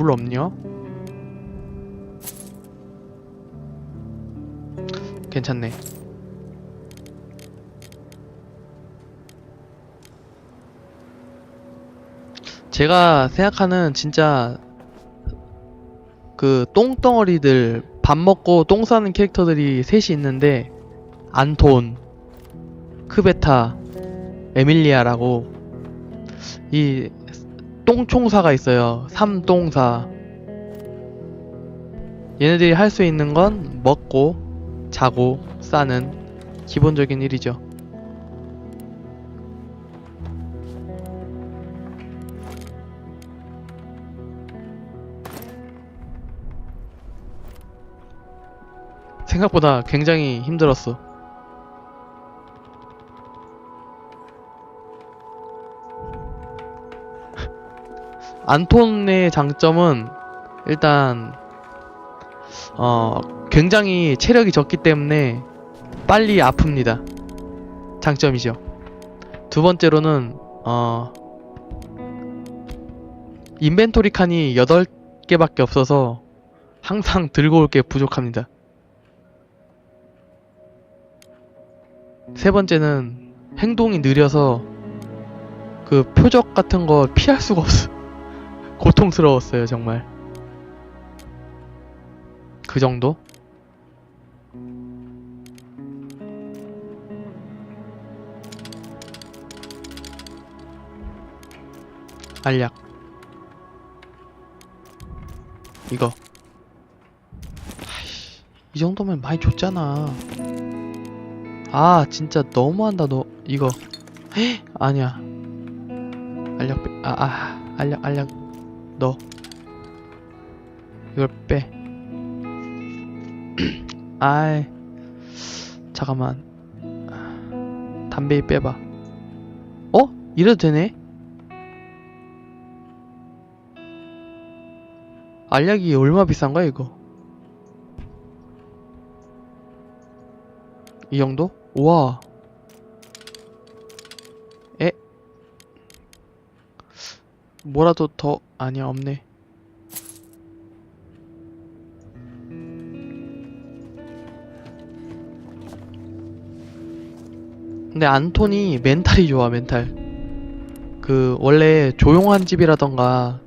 물 없냐? 괜찮네. 제가 생각하는 진짜 그 똥덩어리들 밥 먹고 똥 싸는 캐릭터들이 셋이 있는데 안톤, 크베타, 에밀리아라고 이 똥총사가 있어요. 삼똥사. 얘네들이 할 수 있는 건 먹고 자고 싸는 기본적인 일이죠. 생각보다 굉장히 힘들었어. 안톤의 장점은 일단 어 굉장히 체력이 적기 때문에 빨리 아픕니다. 장점이죠. 두 번째로는 어 인벤토리 칸이 8개밖에 없어서 항상 들고 올 게 부족합니다. 세 번째는 행동이 느려서 그 표적 같은 거 피할 수가 없어. 고통스러웠어요, 정말. 그 정도? 알약. 이거. 아이씨, 이 정도면 많이 줬잖아. 아, 진짜 너무한다, 너. 이거. 헉, 아니야. 알약 빼, 아, 아, 알약, 알약. 너. 이걸 빼. 아이. 잠깐만. 담배 빼봐. 어? 이래도 되네? 알약이 얼마 비싼 거야, 이거? 이 정도? 우와. 뭐라도 더, 아니야, 없네. 근데 안톤이 멘탈이 좋아, 멘탈. 그, 원래 조용한 집이라던가,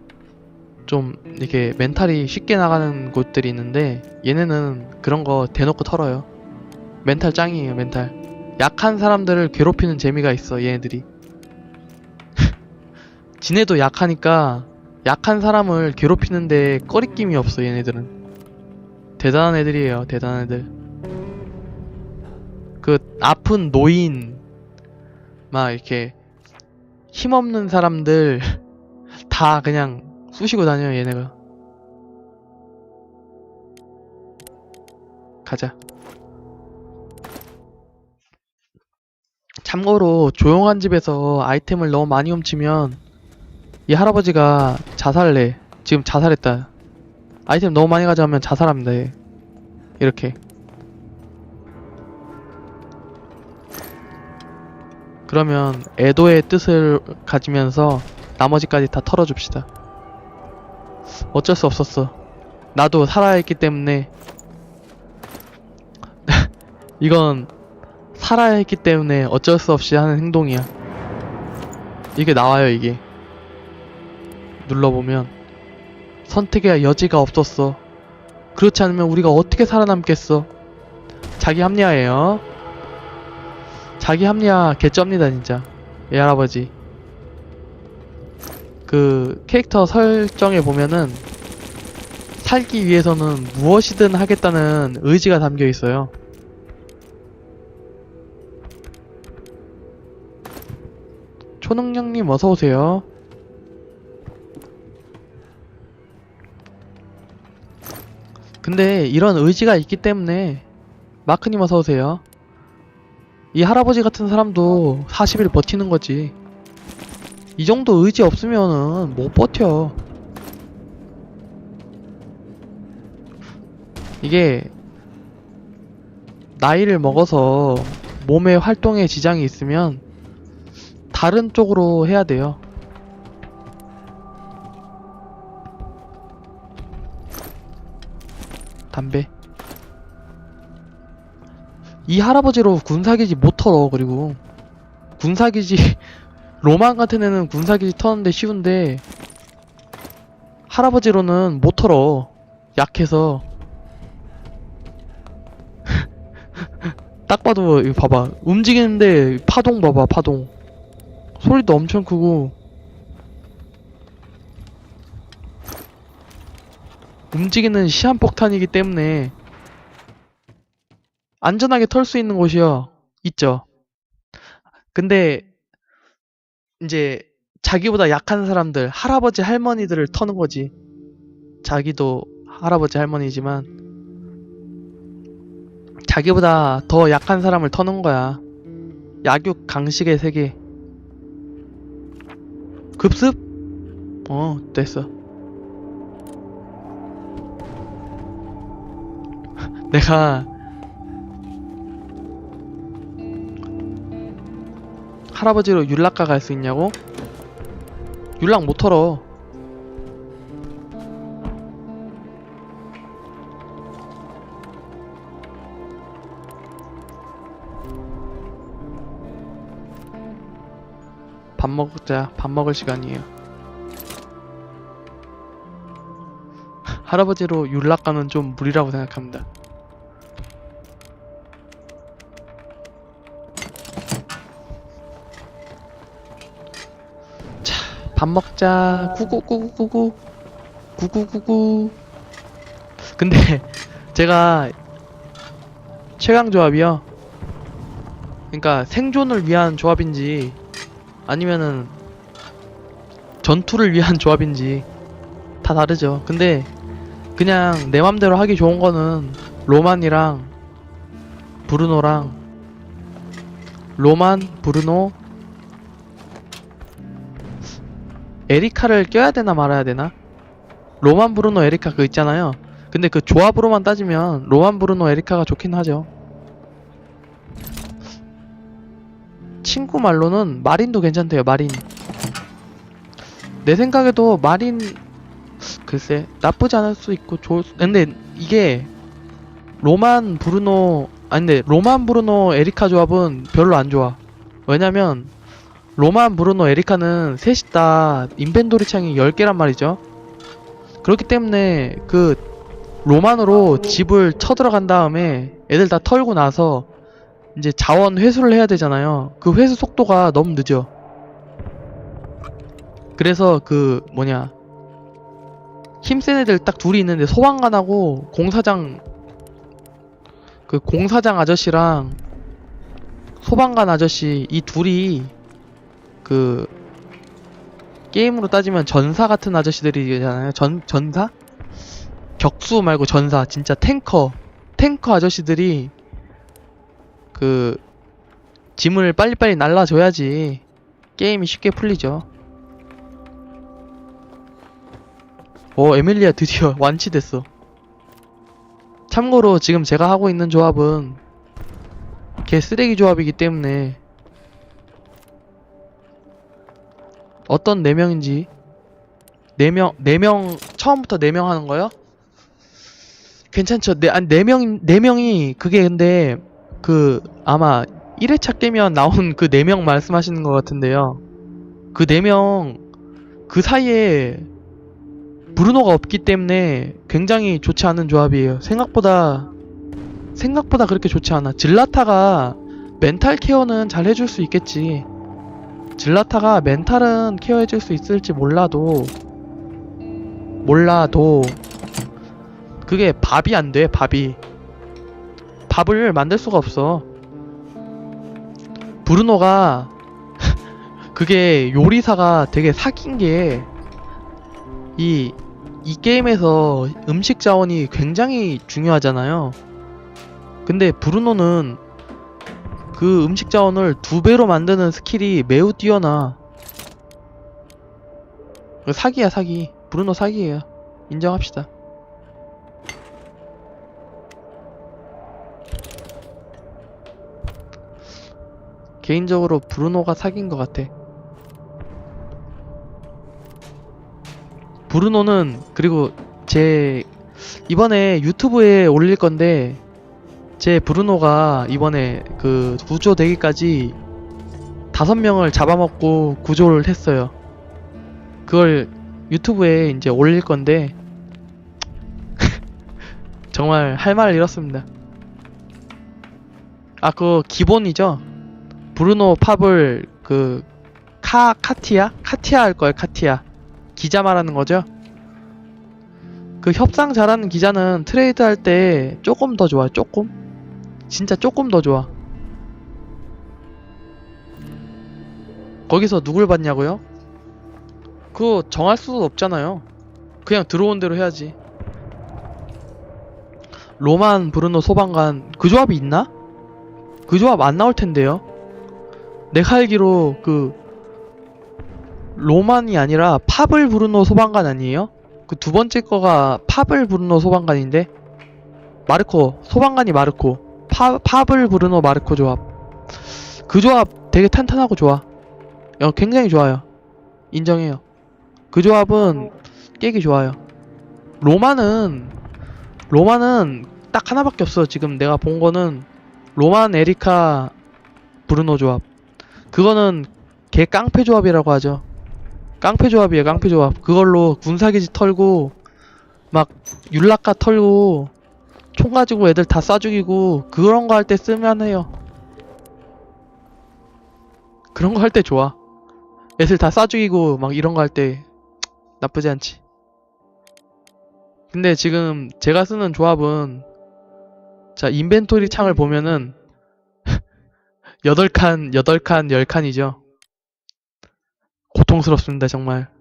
좀, 이렇게 멘탈이 쉽게 나가는 곳들이 있는데, 얘네는 그런 거 대놓고 털어요. 멘탈 짱이에요, 멘탈. 약한 사람들을 괴롭히는 재미가 있어, 얘네들이. 지네도 약하니까, 약한 사람을 괴롭히는데 꺼리낌이 없어, 얘네들은. 대단한 애들이에요, 대단한 애들. 그, 아픈 노인, 막, 이렇게, 힘없는 사람들, 다 그냥 쑤시고 다녀요, 얘네가. 가자. 참고로 조용한 집에서 아이템을 너무 많이 훔치면 이 할아버지가 자살을 해. 지금 자살했다. 아이템 너무 많이 가져가면 자살합니다. 얘. 이렇게. 그러면 애도의 뜻을 가지면서 나머지까지 다 털어줍시다. 어쩔 수 없었어. 나도 살아야 했기 때문에 이건 살아야 했기 때문에 어쩔 수 없이 하는 행동이야. 이게 나와요, 이게. 눌러보면. 선택의 여지가 없었어. 그렇지 않으면 우리가 어떻게 살아남겠어? 자기 합리화예요. 자기 합리화 개쩝니다, 진짜. 이 할아버지. 그, 캐릭터 설정에 보면은, 살기 위해서는 무엇이든 하겠다는 의지가 담겨 있어요. 초능력님 어서오세요. 근데 이런 의지가 있기 때문에 마크님 어서오세요. 이 할아버지 같은 사람도 40일 버티는 거지. 이 정도 의지 없으면은 못 버텨. 이게 나이를 먹어서 몸의 활동에 지장이 있으면 다른 쪽으로 해야 돼요. 담배. 이 할아버지로 군사기지 못 털어, 그리고. 군사기지, 로만 같은 애는 군사기지 터는데 쉬운데, 할아버지로는 못 털어. 약해서. 딱 봐도, 이거 봐봐. 움직이는데, 파동 봐봐, 파동. 소리도 엄청 크고, 움직이는 시한폭탄이기 때문에 안전하게 털 수 있는 곳이요. 있죠. 근데 이제 자기보다 약한 사람들, 할아버지 할머니들을 터는 거지. 자기도 할아버지 할머니지만 자기보다 더 약한 사람을 터는 거야. 약육 강식의 세계. 급습? 어, 됐어. 내가 할아버지로 율락가 갈 수 있냐고? 율락 못 털어. 밥 먹자. 밥 먹을 시간이에요. 할아버지로 율락 가는 좀 무리라고 생각합니다. 밥 먹자. 구구구구구구. 구구구구. 근데 제가 최강 조합이요. 그러니까 생존을 위한 조합인지 아니면은 전투를 위한 조합인지 다 다르죠. 근데 그냥 내 맘대로 하기 좋은 거는 로만이랑 브루노랑 로만, 브루노, 에리카를 껴야 되나 말아야 되나? 로만 브루노 에리카 그 있잖아요. 근데 그 조합으로만 따지면 로만 브루노 에리카가 좋긴 하죠. 친구 말로는 마린도 괜찮대요. 마린. 내 생각에도 마린 글쎄 나쁘지 않을 수 있고 좋을 수... 근데 이게 로만 브루노 아니 근데 로만 브루노 에리카 조합은 별로 안 좋아. 왜냐면 로만 브루노 에리카는 셋이 다 인벤토리 창이 10개란 말이죠. 그렇기 때문에 그 로만으로 집을 쳐들어간 다음에 애들 다 털고 나서 이제 자원 회수를 해야 되잖아요. 그 회수 속도가 너무 늦어. 그래서 그 뭐냐 힘센 애들 딱 둘이 있는데 소방관하고 공사장 그 공사장 아저씨랑 소방관 아저씨 이 둘이 그 게임으로 따지면 전사 같은 아저씨들이잖아요. 전 전사? 격수 말고 전사. 진짜 탱커. 탱커 아저씨들이 그 짐을 빨리빨리 날라줘야지 게임이 쉽게 풀리죠. 오, 에밀리아 드디어 완치됐어. 참고로 지금 제가 하고 있는 조합은 개 쓰레기 조합이기 때문에 어떤 4명인지 4명 4명 처음부터 4명 하는 거요? 괜찮죠. 네, 아니 4명 4명이 그게 근데 그 아마 1회차 깨면 나온 그 4명 말씀하시는 것 같은데요. 그 4명 그 사이에 브루노가 없기 때문에 굉장히 좋지 않은 조합이에요. 생각보다 생각보다 그렇게 좋지 않아. 질라타가 멘탈 케어는 잘 해줄 수 있겠지. 질라타가 멘탈은 케어해줄 수 있을지 몰라도 몰라도 그게 밥이 안 돼 밥이 밥을 만들 수가 없어 브루노가 그게 요리사가 되게 사귄 게 이 이 게임에서 음식 자원이 굉장히 중요하잖아요. 근데 브루노는 그 음식 자원을 두 배로 만드는 스킬이 매우 뛰어나. 사기야 사기. 브루노 사기예요. 인정합시다. 개인적으로 브루노가 사기인 것 같아. 브루노는 그리고 제 이번에 유튜브에 올릴 건데 제 브루노가 이번에 그 구조 되기까지 다섯 명을 잡아먹고 구조를 했어요. 그걸 유튜브에 이제 올릴 건데 정말 할 말을 잃었습니다. 아, 그거 기본이죠? 브루노 팝을 그 카, 카티아? 카티아 할 거예요, 카티아. 기자 말하는 거죠? 그 협상 잘하는 기자는 트레이드 할 때 조금 더 좋아요, 조금? 진짜 조금 더 좋아. 거기서 누굴 봤냐고요? 그거 정할 수도 없잖아요. 그냥 들어온 대로 해야지. 로만 브루노 소방관 그 조합이 있나? 그 조합 안 나올 텐데요. 내가 알기로 그 로만이 아니라 팝을 브루노 소방관 아니에요? 그 두 번째 거가 팝을 브루노 소방관인데 마르코 소방관이 마르코 파, 팝을 브루노 마르코 조합. 그 조합 되게 탄탄하고 좋아. 어, 굉장히 좋아요. 인정해요. 그 조합은 깨기 좋아요. 로만은 로만은 딱 하나밖에 없어. 지금 내가 본 거는 로만 에리카 브루노 조합. 그거는 개 깡패 조합이라고 하죠. 깡패 조합이에요 깡패 조합. 그걸로 군사기지 털고 막 율락가 털고 총 가지고 애들 다 쏴 죽이고 그런 거 할 때 쓰면 해요. 그런 거 할 때 좋아. 애들 다 쏴 죽이고 막 이런 거 할 때 나쁘지 않지. 근데 지금 제가 쓰는 조합은 자 인벤토리 창을 보면은 8칸 8칸 10칸이죠. 고통스럽습니다, 정말.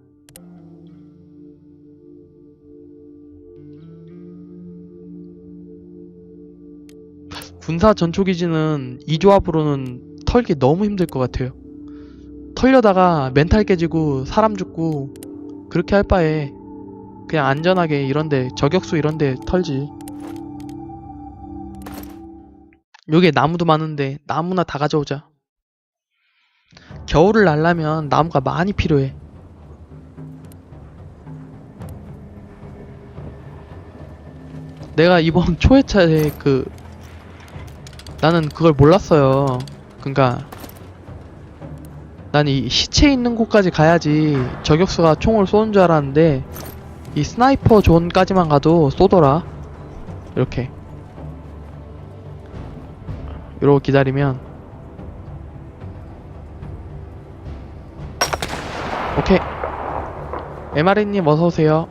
군사 전초기지는 이 조합으로는 털기 너무 힘들 것 같아요. 털려다가 멘탈 깨지고 사람 죽고 그렇게 할 바에 그냥 안전하게 이런데 저격수 이런데 털지. 여기에 나무도 많은데 나무나 다 가져오자. 겨울을 날려면 나무가 많이 필요해. 내가 이번 초회차에 그 나는 그걸 몰랐어요. 그니까 난 이 시체 있는 곳까지 가야지 저격수가 총을 쏘는 줄 알았는데 이 스나이퍼 존까지만 가도 쏘더라. 이렇게. 이러고 기다리면 오케이. MR님 어서 오세요.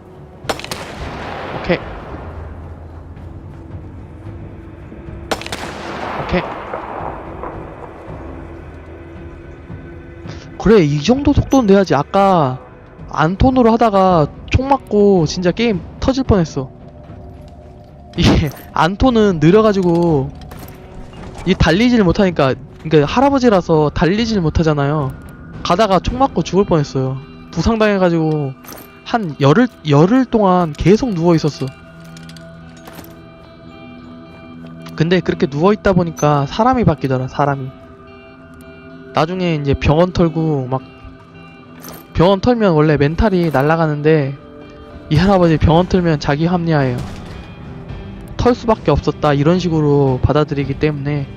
그래, 이 정도 속도는 돼야지. 아까 안톤으로 하다가 총 맞고 진짜 게임 터질 뻔했어. 이게 안톤은 느려가지고 이 달리질 못하니까 그러니까 할아버지라서 달리질 못하잖아요. 가다가 총 맞고 죽을 뻔했어요. 부상당해가지고 한 열흘 열흘 동안 계속 누워 있었어. 근데 그렇게 누워 있다 보니까 사람이 바뀌더라. 사람이. 나중에 이제 병원 털고 막 병원 털면 원래 멘탈이 날아가는데 이 할아버지 병원 털면 자기 합리화예요. 털 수밖에 없었다 이런 식으로 받아들이기 때문에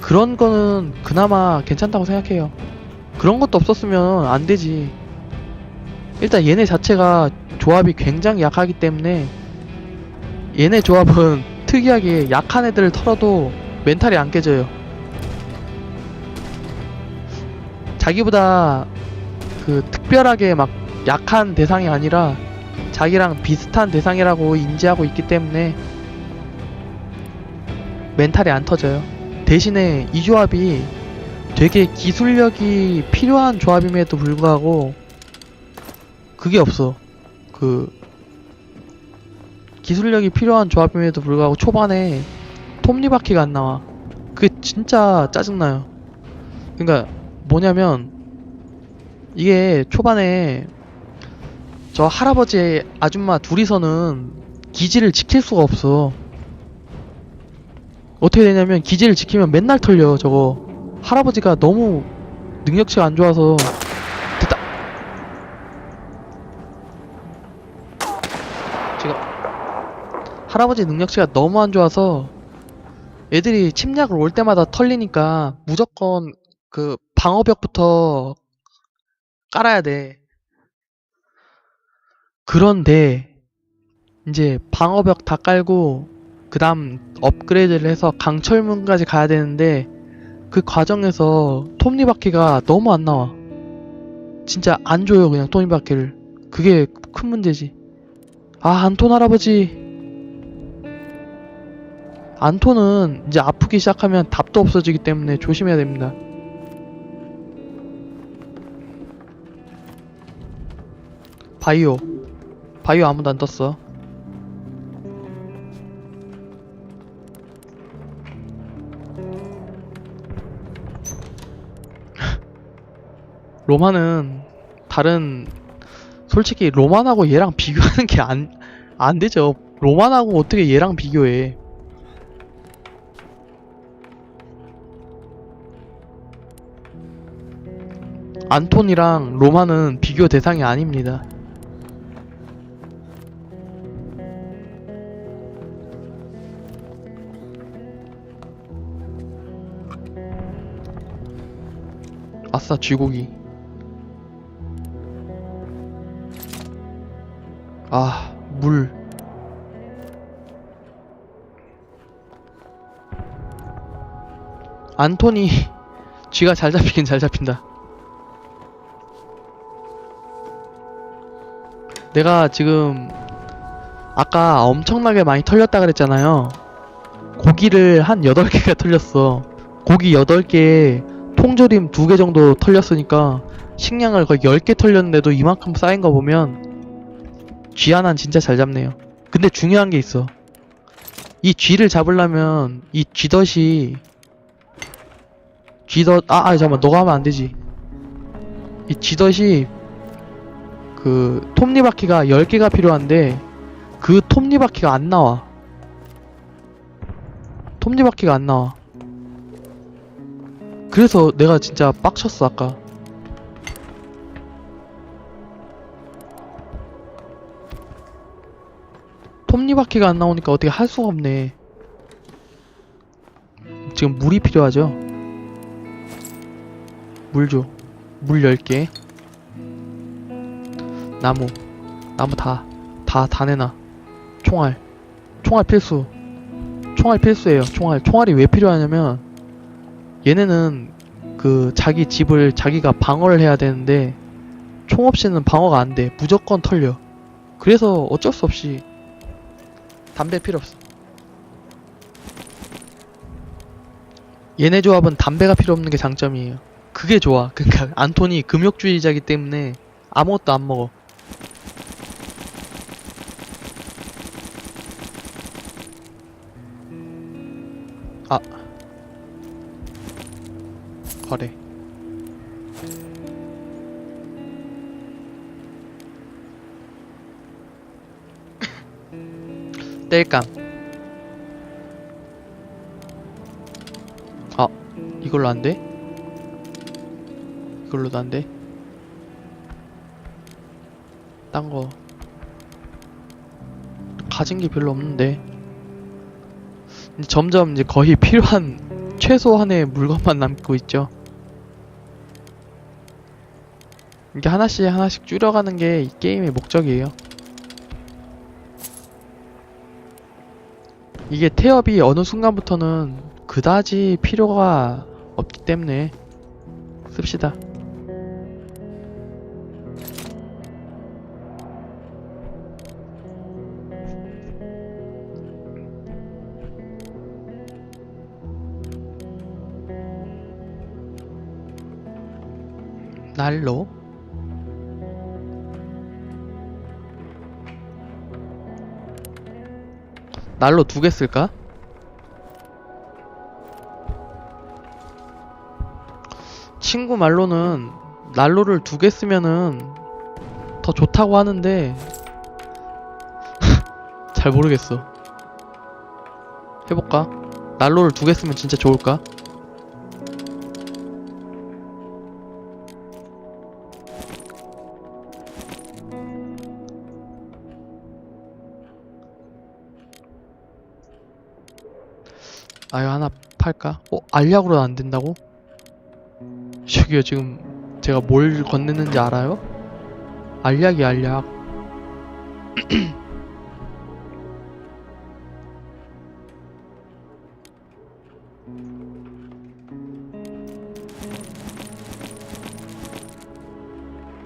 그런 거는 그나마 괜찮다고 생각해요. 그런 것도 없었으면 안 되지. 일단 얘네 자체가 조합이 굉장히 약하기 때문에 얘네 조합은 특이하게 약한 애들을 털어도 멘탈이 안 깨져요. 자기보다 그 특별하게 막 약한 대상이 아니라 자기랑 비슷한 대상이라고 인지하고 있기 때문에 멘탈이 안 터져요. 대신에 이 조합이 되게 기술력이 필요한 조합임에도 불구하고 그게 없어. 그 기술력이 필요한 조합임에도 불구하고 초반에 톱니바퀴가 안 나와. 그게 진짜 짜증나요. 그러니까 뭐냐면 이게 초반에 저 할아버지 아줌마 둘이서는 기지를 지킬 수가 없어. 어떻게 되냐면 기지를 지키면 맨날 털려 저거. 할아버지가 너무 능력치가 안 좋아서 됐다. 지금 할아버지 능력치가 너무 안 좋아서 애들이 침략을 올 때마다 털리니까 무조건 그 방어벽부터 깔아야 돼. 그런데 이제 방어벽 다 깔고 그 다음 업그레이드를 해서 강철문까지 가야 되는데 그 과정에서 톱니바퀴가 너무 안 나와. 진짜 안 줘요 그냥 톱니바퀴를. 그게 큰 문제지. 아 안톤 할아버지. 안톤은 이제 아프기 시작하면 답도 없어지기 때문에 조심해야 됩니다. 바이오. 바이오 아무도 안 떴어. 로마는 다른 솔직히 로만하고 얘랑 비교하는 게 안 안 되죠. 로만하고 어떻게 얘랑 비교해? 안톤이랑 로마는 비교 대상이 아닙니다. 아싸 쥐고기 아, 물. 안토니, 쥐가 잘 잡히긴 잘 잡힌다. 내가 지금, 아까 엄청나게 많이 털렸다 그랬잖아요. 고기를 한 8개가 털렸어. 고기 8개에 통조림 2개 정도 털렸으니까, 식량을 거의 10개 털렸는데도 이만큼 쌓인 거 보면, 쥐 하나는 진짜 잘 잡네요. 근데 중요한 게 있어. 이 쥐를 잡으려면 이 쥐덫이 쥐덫 아, 아 잠깐만 너가 하면 안 되지. 이 쥐덫이 그 톱니바퀴가 10개가 필요한데 그 톱니바퀴가 안 나와. 톱니바퀴가 안 나와. 그래서 내가 진짜 빡쳤어 아까. 톱니바퀴가 안 나오니까 어떻게 할 수가 없네. 지금 물이 필요하죠? 물 줘. 물 10개. 나무. 나무 다. 다, 다 내놔. 총알. 총알 필수. 총알 필수예요. 총알. 총알이 왜 필요하냐면, 얘네는 그 자기 집을 자기가 방어를 해야 되는데, 총 없이는 방어가 안 돼. 무조건 털려. 그래서 어쩔 수 없이 담배 필요 없어. 얘네 조합은 담배가 필요 없는 게 장점이에요. 그게 좋아. 그러니까 안톤이 금욕주의자기 때문에 아무것도 안 먹어. 거래. 땔감. 아, 이걸로 안 돼? 이걸로도 안 돼? 딴 거. 가진 게 별로 없는데. 점점 이제 거의 필요한 최소한의 물건만 남고 있죠. 이게 하나씩 하나씩 줄여가는 게 이 게임의 목적이에요. 이게 태엽이 어느 순간부터는 그다지 필요가 없기 때문에 씁시다. 난로 난로 두 개 쓸까? 친구 말로는 난로를 두 개 쓰면은 더 좋다고 하는데 잘 모르겠어. 해볼까? 난로를 두 개 쓰면 진짜 좋을까? 아, 이거 하나 팔까? 어, 알약으로 안 된다고? 저기요, 지금 제가 뭘 건넸는지 알아요? 알약이 알약.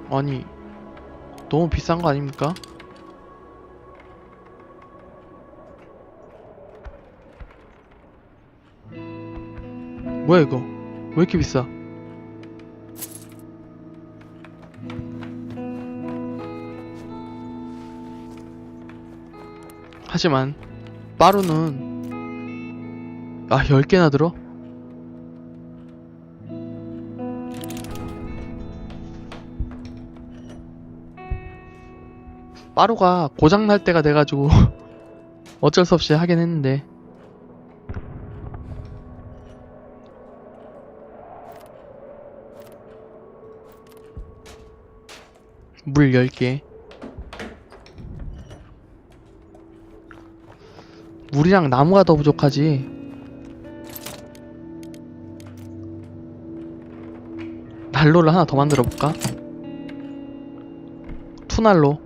아니, 너무 비싼 거 아닙니까? 뭐야 이거? 왜 이렇게 비싸? 하지만 빠루는 아 10개나 들어? 빠루가 고장날 때가 돼가지고 어쩔 수 없이 하긴 했는데 물 10개. 물이랑 나무가 더 부족하지. 난로를 하나 더 만들어 볼까? 투난로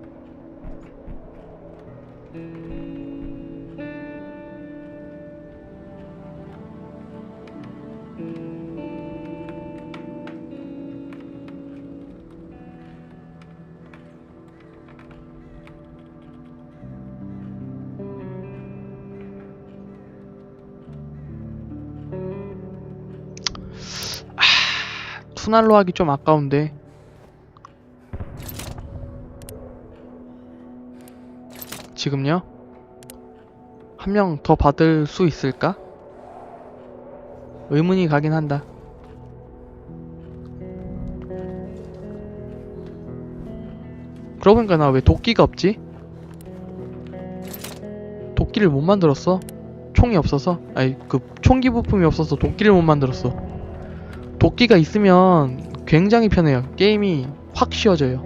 투난로 하기 좀 아까운데 지금요? 한 명 더 받을 수 있을까? 의문이 가긴 한다. 그러고 보니까 나 왜 도끼가 없지? 도끼를 못 만들었어? 총이 없어서? 아니 그 총기 부품이 없어서 도끼를 못 만들었어. 도끼가 있으면 굉장히 편해요. 게임이 확 쉬워져요.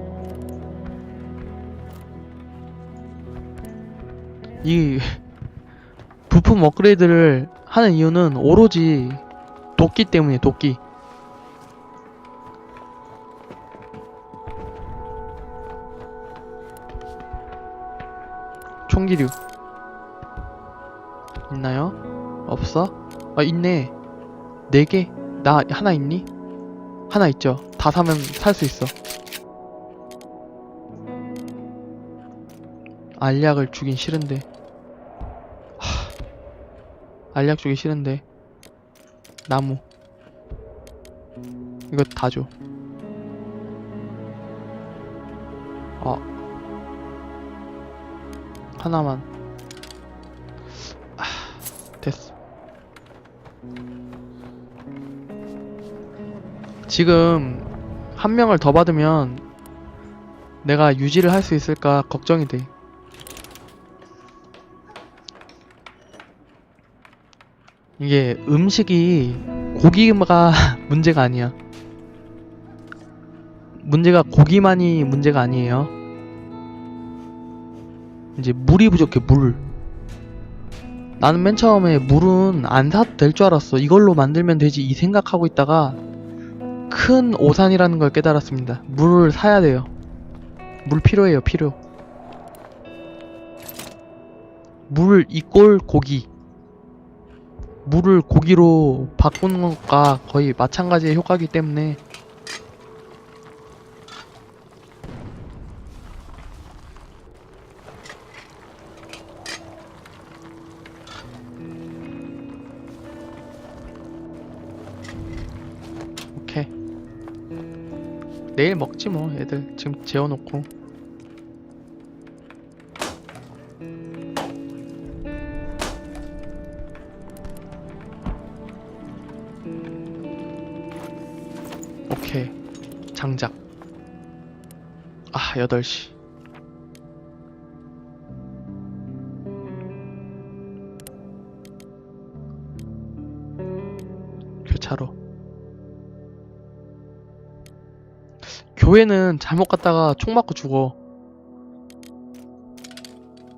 이 부품 업그레이드를 하는 이유는 오로지 도끼 때문이에요, 도끼. 총기류. 있나요? 없어? 아, 있네. 네 개? 나 하나 있니? 하나 있죠. 다 사면 살 수 있어. 알약을 주긴 싫은데. 하... 알약 주기 싫은데. 나무. 이거 다 줘. 아. 하나만. 지금 한 명을 더 받으면 내가 유지를 할 수 있을까 걱정이 돼. 이게 음식이 고기가 문제가 아니야. 문제가 고기만이 문제가 아니에요. 이제 물이 부족해, 물. 나는 맨 처음에 물은 안 사도 될 줄 알았어. 이걸로 만들면 되지. 이 생각하고 있다가 큰 오산이라는 걸 깨달았습니다. 물을 사야 돼요. 물 필요해요, 필요. 물 이꼴 고기. 물을 고기로 바꾸는 것과 거의 마찬가지의 효과이기 때문에 내일 먹지 뭐 애들. 지금 재워놓고. 오케이. 장작. 아 8시 교회는 잘못 갔다가 총 맞고 죽어